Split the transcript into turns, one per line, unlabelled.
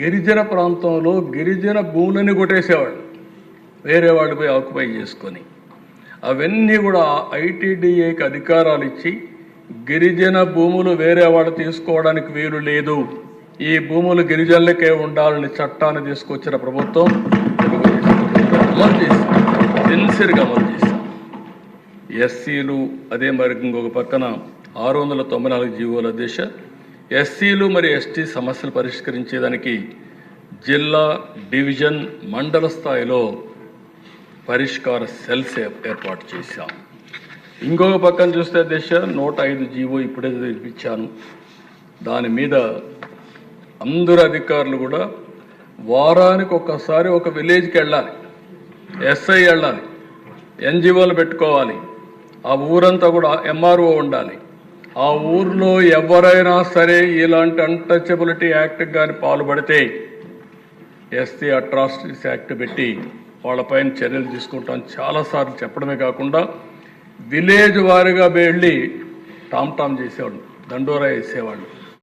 గిరిజన ప్రాంతంలో గిరిజన భూములని కొట్టేసేవాళ్ళు. వేరే వాళ్ళపై ఆక్యుపై చేసుకొని. అవన్నీ కూడా ఐటీడీఏకి అధికారాలు ఇచ్చి గిరిజన భూములు వేరే వాళ్ళు తీసుకోవడానికి వీలు లేదు. ఈ భూములు గిరిజనులకే ఉండాలని చట్టాన్ని తీసుకొచ్చిన ప్రభుత్వం అమలు చేసింది. సిన్సియర్గా అమలు చేశాం ఎస్సీలు అదే మరి ఇంకొక పక్కన ఆరు వందల తొంభై నాలుగు జీవోల దిశ ఎస్సీలు మరి ఎస్టీ సమస్యలు పరిష్కరించేదానికి జిల్లా డివిజన్ మండల స్థాయిలో పరిష్కార సెల్స్ ఏర్పాటు చేశాం. ఇంకొక పక్కన చూస్తే దిశ నూట ఐదు జీవో ఇప్పుడే తెప్పించాను. దాని మీద అందరు అధికారులు కూడా వారానికి ఒక్కసారి ఒక విలేజ్కి వెళ్ళాలి ఎస్ఐ వెళ్ళాలి ఎన్జిఓలు పెట్టుకోవాలి. ఆ ఊరంతా కూడా ఎంఆర్ఓ ఉండాలి. ఆ ఊర్లో ఎవరైనా సరే ఇలాంటి అన్టచబిలిటీ యాక్ట్ కానీ పాల్పడితే ఎస్సీ అట్రాసిటీస్ యాక్ట్ పెట్టి వాళ్ళపైన చర్యలు తీసుకుంటాం చాలాసార్లు చెప్పడమే కాకుండా విలేజ్ వారిగా వెళ్ళి టామ్ టామ్ చేసేవాళ్ళు దండోరా వేసేవాళ్ళు.